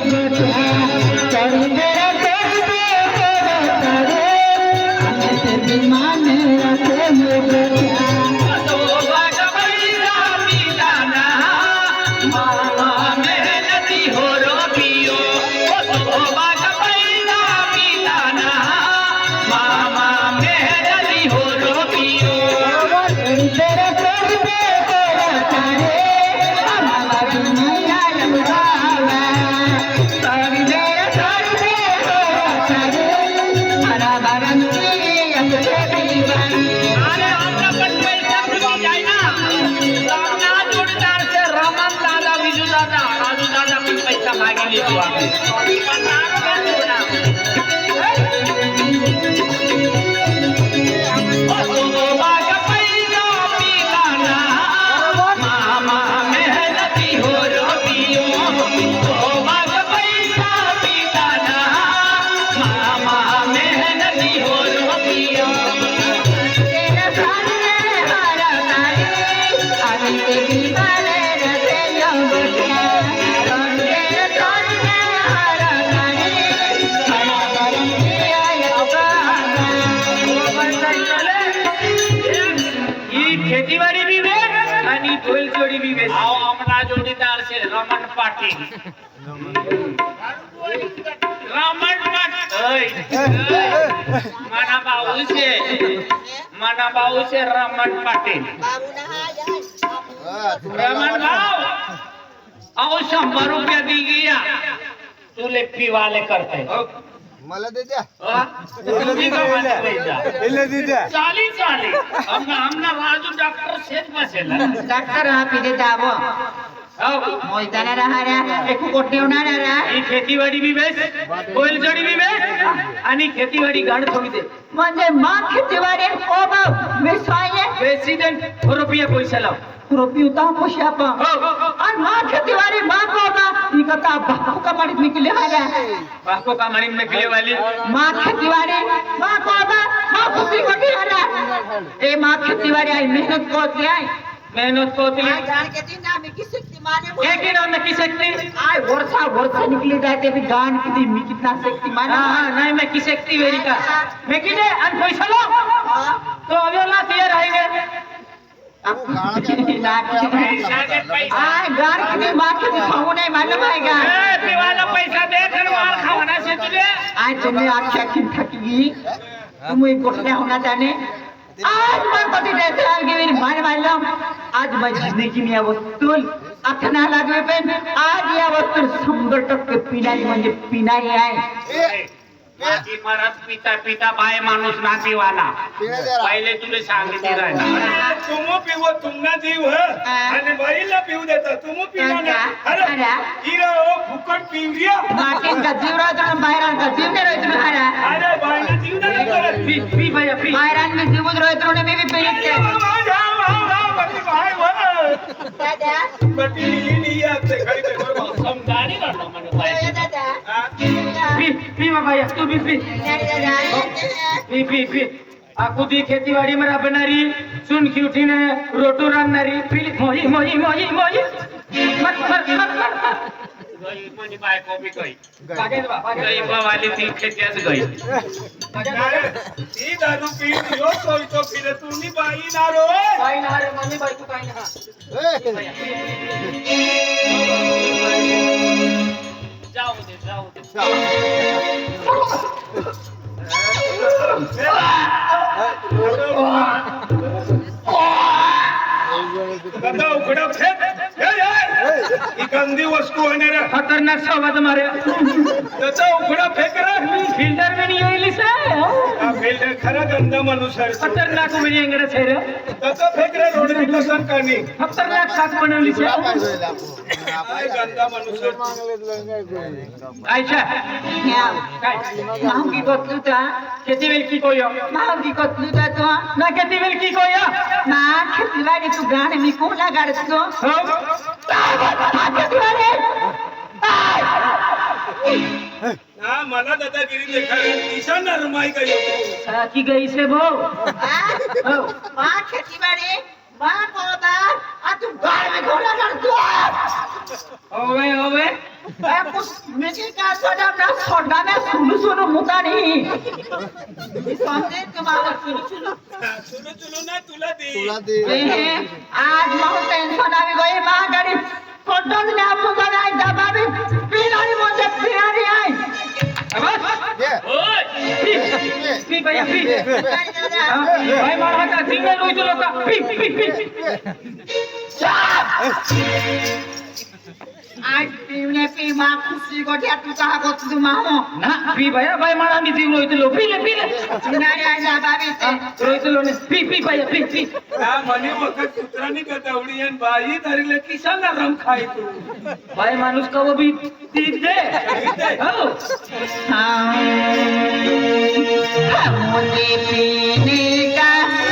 Thank you. lagi tuh aku. રમણ પાટી. રમણ પાટી. માના છે. માના બાઉ છે રમણ પાટી. રમણ બાઉ આવો શંભર રૂપિયા દી ગયા. તું લે પીવાલે કરતે. ડોક્ટર આપી દેતા मौजाना रहा रहा एक कोटेव ना रहा ये खेतीवाड़ी भी बेस कोयल जोड़ी भी बेस आणि खेतीवाड़ी गाड थोड़ी दे। म्हणजे माँ खेतीवाड़ी ओ बाप मिसाये प्रेसिडेंट खुरपिया पैसा लाव। खुरपिया पैसा पा। और माँ खेतीवाड़ी माँ को बा। ई कथा बाप का मारित निकले हा रहा का मारित निकले वाली। माँ खेतीवाड़ी माँ को बा माँ खुशी कोटी हा रहा ए माँ खेतीवाड़ी आई मेहनत को आई। मेहनत को आई जान के दिन ना मैं किसी लेकिन और नहीं सकती वर्षा वर्षा निकली जाते तो भी गान की दी मी कितना शक्ति माने। हाँ नहीं मैं की शक्ति वेरी का मैं की दे अन पैसा तो अबे ला रहेंगे आज मैं मान मान आज मैं ज़िंदगी में तुल। अखना लागवे पेन आज या वस्तू शंभर टक्के पिनाई म्हणजे पिनाई आहे माझी मरत पिता पिता बाय माणूस नातीवाला पहिले तुले सांगितले राहिला तुम पिव तुमना जीव ह आणि बाईला पिऊ देता तुम पिला ना अरे अरे. हिरा ओ फुकट पिवरिया जीव राहतो बाहेरांका जीव नाही राहतो अरे बाईला जीव नाही करत पी पी भैया દાદા બટી ઇડિયત ખરીદે કરવા સમજાડી રહ્યો મને ભાઈ દાદા પી પી ભાઈ માં બનારી સુનખી ઉઠીને રોટો રાંધનારી મોહી મોહી મોહી મોહી ગઈ કોની બાયકો બી ગઈ ગઈ ભવાની થી ખેત્યા ગઈ ઈ દારૂ પી લ્યો તો તો ફિર તું ની બાઈ ના રો બાઈ ના રે મને બાઈ તું કાઈ ના જાઓ દે જાઓ દે જાઓ गंदी वस्तू होणाऱ्या खतरनाक आवाज मारे त्याचा उघडा फेक रे ફિલ્ટર બી નહીં આવેલી છે हा बिल्डर खरा गंदा माणूस आहे तो. ખતરનાક ઉમેરી એંગડે છે રે त्याचा फेक रे रोडनी लसण काढणी ખતરનાક શાક બનાવેલી છે काय गंदा माणूस आहे આયશા કાઈ માહુકી કોતલું તા ખેતી વેલકી કોયો માહુકી કોતલું તા તો ના ખેતી વેલકી કોયો માં ખેતીવાડી તું ગાણ મી કોણ ગાડતો હો આ ખેતીવાડી हा मला दादागिरीने खरे दिशा नरमाई गई की गई से भो मां खेती बाड़ी मां पौदार आ तू गाल में घोड़ा कर दो ओवे ओवे मेरे का सोडा ना सोडा में सुनु सुनु मुता नहीं समझे तुम्हारा सुनु सुनु सुनु सुनु ना तुला दे तुला दे आज बहुत टेंशन आ गई मां गाड़ी फोटो ने आपको गाड़ी दबा भी पिलाड़ी मुझे पिलाड़ी आई Yeah. আজ পিউলে পি মা খুশি গঠিয়া তু কাহা করছু তু মা না পি ভাইয়া ভাই মারা আমি জিউ রইতলো পিলে পিলে না না না বাবি রইতলো নে পি পি ভাইয়া পি পি આ મને વખત કૂતરાની ગતાવડી એન ભાઈ તારી લે કિસાના રમ ખાય તું ભાઈ માનુસ કવો બી દીધ દે હો હા મોતી પીને કા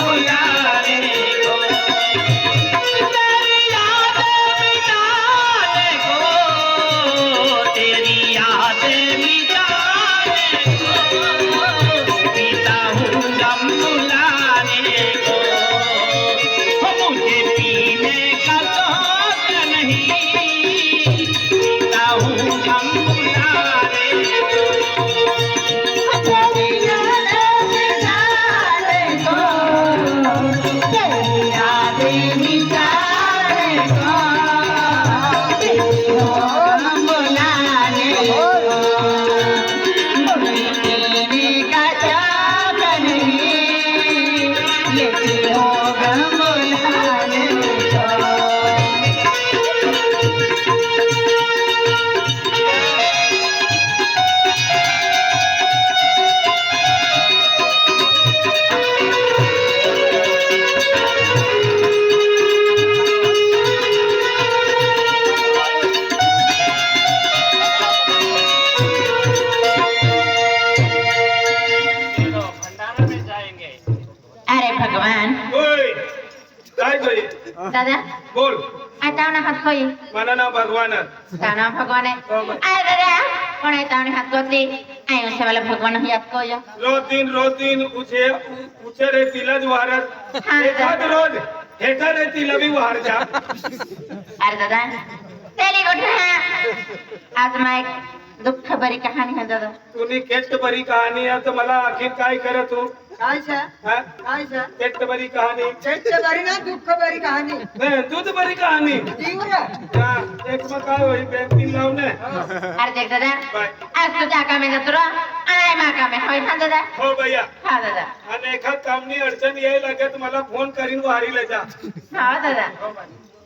गम होईल मला नाव भगवान तुझा नाव भगवान आहे अरे दादा कोण आहे तावणी हात गोतली आहे उसे वाला भगवान ही याद को यो रोज दिन रोज दिन उचे उचे रे तिला वारत हा. एखाद रोज हेठा रे तिला बी वार जा अरे दादा तेरी गोठा आज माईक दुःख भरी कहाणी आहे दादा तुम्ही केट बरी कहाणी आहे तर मला आखिर काय करत तू काय केट बरी कहाणी चैत्य बरी ना दुःख बरी कहाणी दूध बरी कहाणी काय होईल बँक लावून अरे देख दादा आज तुझ्या कामे जातो रा मा कामे होय ना दादा हो भैया हा दादा आणि एखाद कामनी अडचण यायला लागत मला फोन करीन वारीला जा हा दादा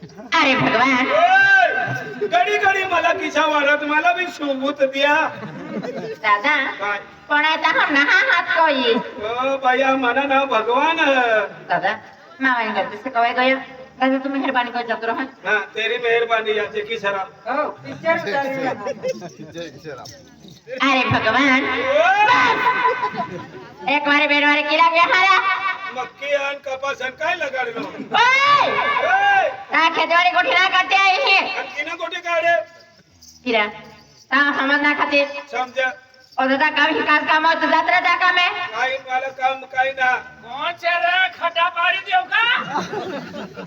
अरे भगवान घडी घडी मला किशा वाढत मला बी शोभूत द्या दादा काय? पण आता हम ना हात कोई ओ बाया मना ना भगवान दादा मावाई गलती से कोई गयो दादा तू मेहरबानी कर जातो रहा हा तेरी मेहरबानी याचे की शराब अरे भगवान बस एक बार बेड वाले किला गया हारा मक्की अन कपास अन काय लगाड़ लो? ओए! आ हाँ, खेतवाड़ी ना करते आई है किना कोठी काड़े किरा ता हाँ, समझ ना खाते। समझ? और दादा काम विकास काम और दादा दा काम है काई वाला काम काई ना? कौन से रे खड्डा पाड़ी देव का?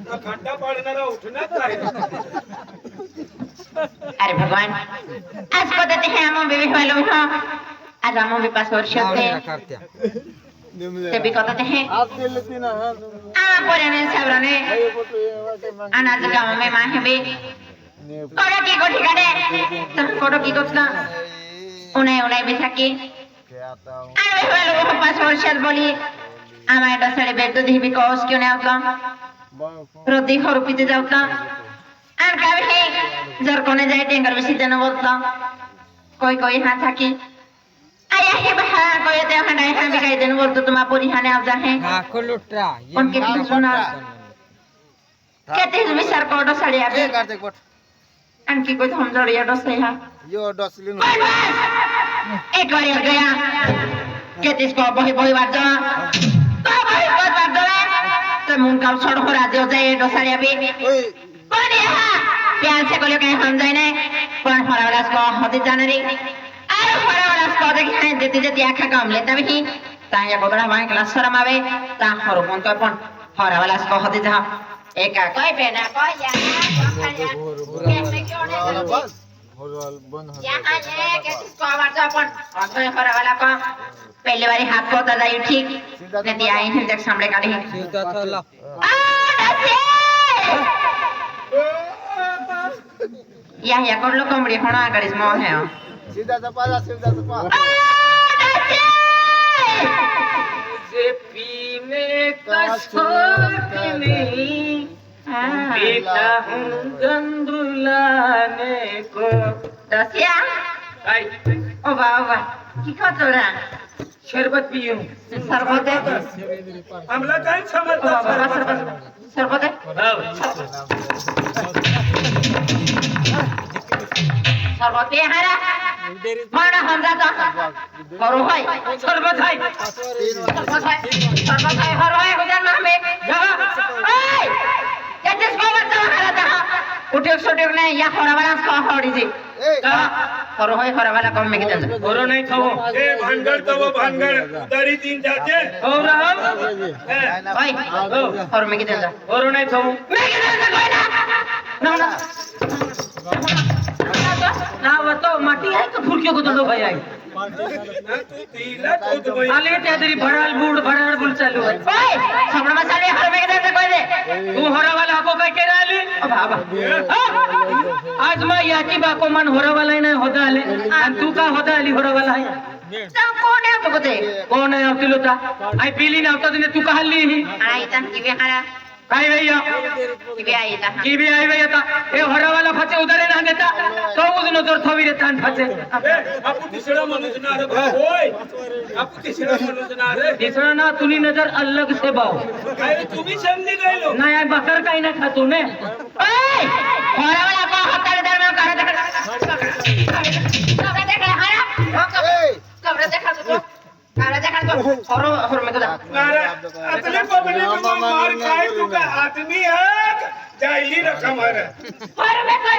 तो ना खड्डा पाड़ना रा उठना चाहिए अरे भगवान आज को देते हम बीवी वालों को आज हम भी पास और सकते tapi kota teh ana pore ne sabrane ana jika mame mahebe কটা কি কো ঠিকানে তুমি কটা কি করছ না উনাই উনাই বেথাকি আর ওই হলো পাঁচ বছর বলি আমার এটা ছেড়ে বেদ দিবি কস কেউ নেও তো রদি হরপিতে যাও তো আর কাবে হে যার কোনে যাই টেঙ্গার বেশি দেন বলতো কই কই হা থাকি तो तुम परिहाने आप जाहे आंखों लुटा उनके की सुना कहते हैं विचार को डो सड़े आप कर दे बट अनकी कोई हम जोड़ या डो से हां यो डो सिलिन एक बार यार गया कहते इसको बही बही बात जा तो बही बात बात दो तो मुंह का छोड़ हो राजी हो जाए डो सड़े अभी कौन है प्यार से बोलो कहीं हम जाए नहीं कौन फरवरास को होते जाने नहीं अरे फरवरास සෝදගෙන දෙති දෙති අඛකම් ලෙතමෙහි තාය ගොබරා මං ක්ලාස් හරමවේ තා හරු මොන් කෝ පොන් හරවලස් කො හදි දහ ඒක කොයි පේන කොයි යා पहले बारी हाथ को दादा यू ठीक ने दिया है हिंदक सामने काटी सीधा था ला आ नसे या या कर लो कमड़ी होना करिस मोह है সিধা পালা সিধা পালা मुझे पीने का शौक नहीं पीता हूँ गंद लाने को दसिया ओ बाबा की खा तोरा शरबत पियो शरबत है हमला कहीं समझ बाबा शरबत शरबत है शरबत है हरा মারা হামরা দা করো ভাই সর্বত ভাই সর্বত ভাই সর্বত ভাই হর ভাই হুজার নামে জাগা এই যাতে সবার দা হারা দা উঠে ছুটে নাই ইয়া হরবালা সহ হড়ি যে करो है करो वाला कम में कितना करो नहीं खाओ ए भानगढ़ तो वो भानगढ़ उधर ही दिन जाते हो रहा भाई और में कितना करो नहीं खाओ मैं कितना कोई ना ना ना ना बताओ माटी है का फुरकियों को दो भाई आई ना तू तिला तूच बाई. आले त्या तरी भडाल बूड भडाल बुल चालू है ओए सपना मसाले हर में किधर से कोई दे तू होरा वाला को काय केरा आली ओ बाबा आज मैं याची बाको मन होरा वाला नाही होता आले आणि तू का होता आली होरा वाला आहे तो कौन है तो कोते कोण आहे अवतील होता आई पिली नव्हता तिने तू का हल्ली ही आई ता की बिहारा काय भैया की बि आई ता की बी आई भैया आता हे होरा वाला फचे उधारे ना देता तो उज नजर थवी देता आणि फचे ए, आपण तिसरा माणूस ना रे भाऊ, होय आपण तिसरा माणूस ना रे तीसरा ना तुनी नजर अलग से बाव अरे तुम्ही समजी गयलो नाही आई बकर काही ना खातो ने ओए होरा वाला को हत्या दर में कर दे कब्र देख ले हरा એ कब्र देखा तो कब्र देखा तो और और में तो अरे अतले पब्लिक में मार खाए तू का आदमी है जाइली रकम है और में कोई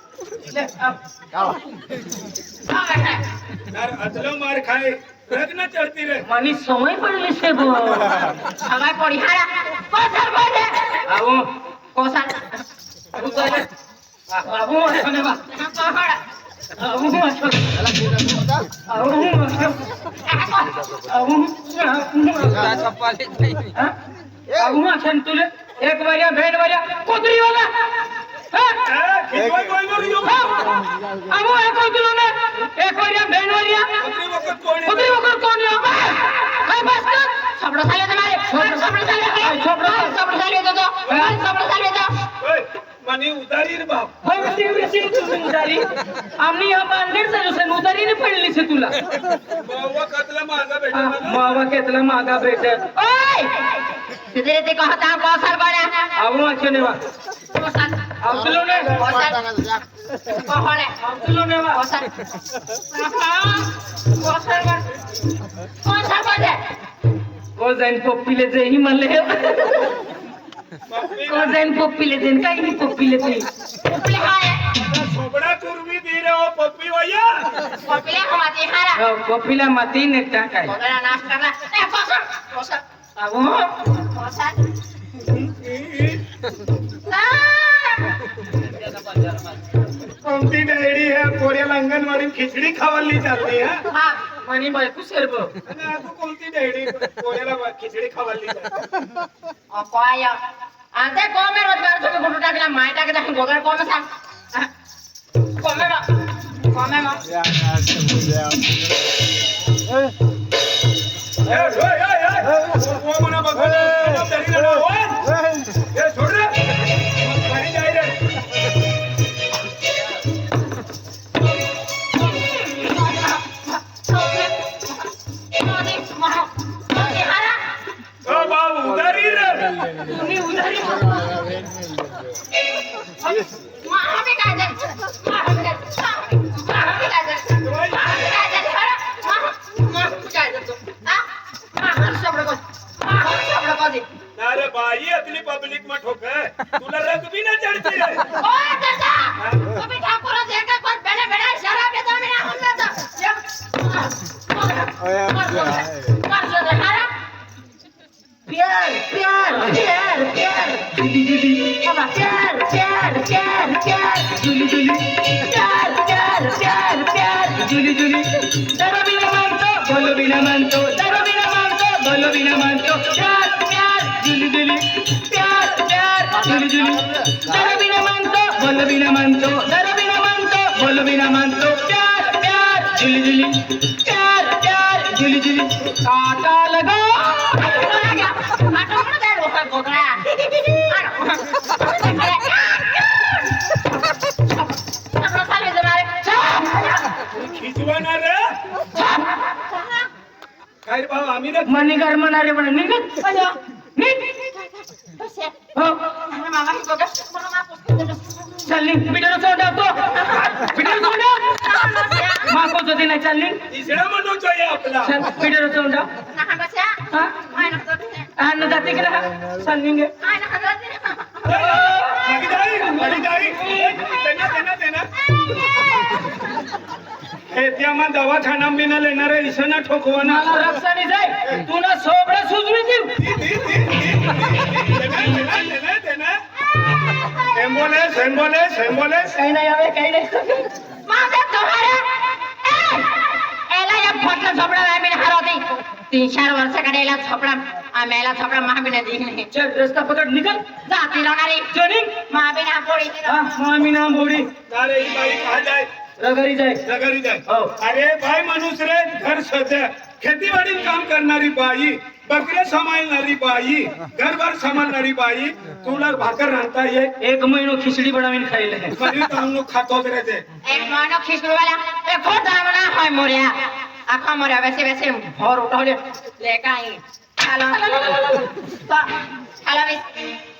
અદલો માર ખાય લગ્ન ચડતી રે એક વાર્યા ભેડ વાર્યા કુતરી વાળા હે? એક అమ్మో ఏ కోతులునే ఏ కోరియా బెనోరియా ఉద్రి ఒకరు కోని అమ్మా హై బస్ కర్ సబడ సాలే తనారే సబడ సబడ సాలే హై సబడ సబడ సాలే దో హై సబడ సాలే దో మని ఉదారీ रे बाप. होय तीव्र सिंग तुझी उदारी आम्ही या बांधले सर उदारीने पडली से तुला. मावा कातला मागा भेटत मावा कातला मागा भेटत ओय! तिथे ते कहता का सरबाना आवो अक्षने वा कोसर आवतलो ने कोसर कोहड़े आवतलो ने वा कोसर कोसर कोसर बोले को जाईन पप्पीले जे ही म्हणले बापरे, को जाईन पप्पीले जेन काही नाही पप्पीले ते उपले हाय सोबडा तुरवी दे रे ओ पप्पी वया उपले हमारे हरा हो, पप्पीला माती ने टाकाय कोसर नाश करना ए कोसर कोसर आओ कोसर आ कोणती डायरी है पोऱ्याला अंगणवाडी खिचडी खावाली जाते है। हा म्हणे बायको सर्व आणि कोणती डायरी पोऱ्याला खिचडी खावाली जाते अपाय। आता कोमे रोज़गार तुम्ही कुठं टाकला माय टाकत आहे गोगळ कोण सांग हा? कोमे बा कोमे बा ए, ए, ঝুলি ঝুলি ধরো বিনা মানত বলো বিনা মানত ধরো বিনা মানত বলো বিনা মানত প্যার প্যার ঝুলি ঝুলি প্যার প্যার ঝুলি ঝুলি ধরো বিনা মানত বলো বিনা মানত ধরো বিনা মানত বলো বিনা মানত প্যার প্যার ঝুলি ঝুলি প্যার প্যার ঝুলি ঝুলি কাটা লাগা কাটা লাগা মাথা ঘোরা मणिकार म्हणाले म्हणे निघत. चलनी पिटर सोडा तो. पिटर सोडा मां ती नाही? चालली चलनी तीसरा मनो चाहिए अपना ना बसा हां એત્યામાં દવાખાના બી ના લેનારે ઈશાના ઠોકવાના. રક્ષણી જાય તું ના સોબળે સુજવી દીધું એમ્બ્યુલન્સ એમ્બ્યુલન્સ એમ્બ્યુલન્સ. કઈ નહીં હવે કઈ નહીં. મારે તમારે એલા એક ફોટલા સોબળા લાવીને હારો હતી તીન ચાર વર્ષ કરેલા છોપડા આ મેલા છોપડા મામી ને નહીં. ચલ રસ્તા પકડ નીકળ. જાતી રોનારી જોની મામી બોડી મામી ના બોડી તારે ઈ બાઈ કહા જાય. રગરી જાય. રગરી જાય. અરે ભાઈ મનુષ્ય ઘર સજે. ખેતીવાડી કામ કરનારી બાઈ બકરે સંભાળનારી બાઈ ઘર બાર સંભાળનારી બાઈ તુલા ભાકર રાંધતા હે એક મહિનો ખીચડી બનાવીને ખાઈ લે. પછી તમને ખાતો જ રહેજે. એક મહિનો ખીચડી વાલા એ ખોટ દાવણા હોય મોર્યા. આખા મોર્યા વેસે વેસે ભોર ઉઠાવડે લે કાઈ. હાલો. હાલો હાલો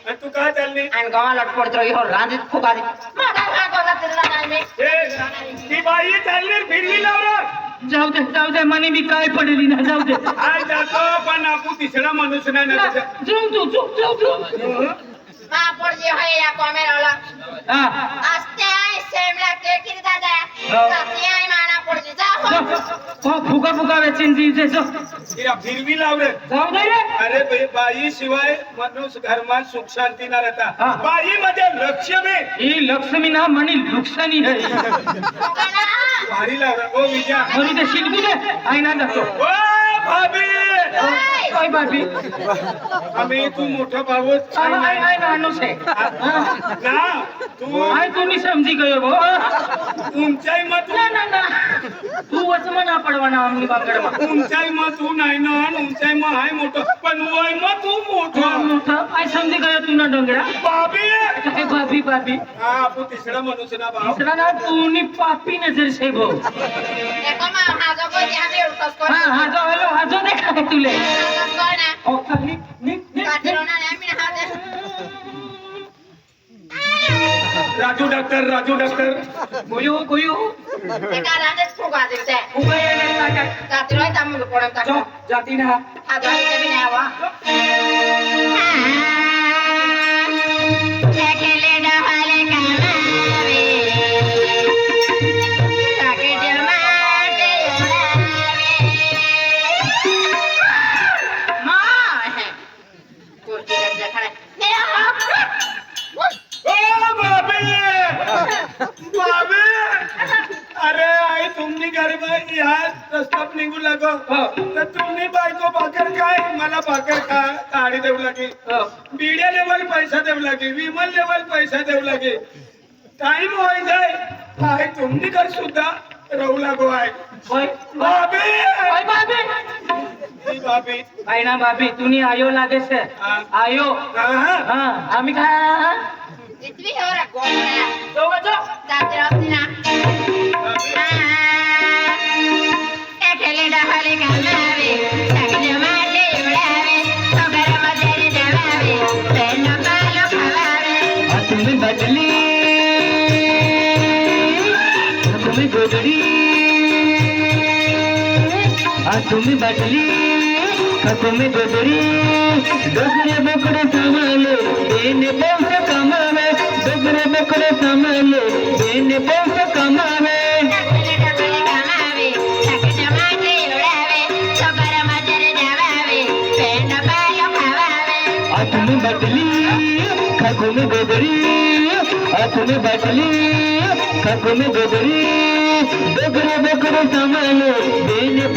आणि तू का चालली? आणि गावाला पडतो इहो रांदीत ती बाई चालली जाऊ दे जाऊ दे मनी मी काय पडली ना जाऊ दे. आज जातो पण आपण तिसरा मनुष्य नाही ना जाऊ तू जाऊ जाऊ जाऊ. महापौर जी होय या कॉमेरवाला असते आहे सेमला केकिरी दादा जाती आहे मानापूर जी. फुका फुका वेचीन जी फिरवी लावले जाऊ नाही अरे बाई शिवाय मनुष्य घरमा सुख शांती ना रहता बाई मध्ये लक्ष्मी. ही लक्ष्मी ना म्हणी लुकसानी भारी लागला ओ विजया. शिल्पी दे. जातो. ओ भाभी. સમજી ગયો તું ના ના પણ ઓય તું મોટો. મોટો. સમજી ગયો તું ના ડંગડા ભાભી! કાય ભાભી મનુષ્ય ના બાપ તું ની પાપી નજર છે બો હા હા তুলে। Raju doctor Raju doctor. কয়ো কইও। একা জাতি না। बाई ह्या रस्त्यात निघू लागो हो. तर तुम्ही बायको भाकर काय मला भाकर का काढी देऊ लागे हो. बीडे लेवल पैसा देऊ लागे विमल लेवल पैसा देऊ लागे टाइम होई जाय काय तुम्ही कर सुद्धा राहू लागो आहे होय बाबी होय बाबी बाबी काय ना बाबी तुम्ही आयो लागे से हा. आयो हा, हा. हा आम्ही काय Itwi ora gona. दोघं जाऊ. Tatrapna. Ekele dahale तुम्ही बदली आ तुम्ही गोदडी आ तुम्ही बदली आ तुम्ही गोदडी डोकरे बोकडे सामाले देणे पैसे कमावे डोकरे बोकडे सामाले देणे पैसे कमावे काकून गोदरी आतून बाटली काकून गोदरी डोगर बोकर सामान देणे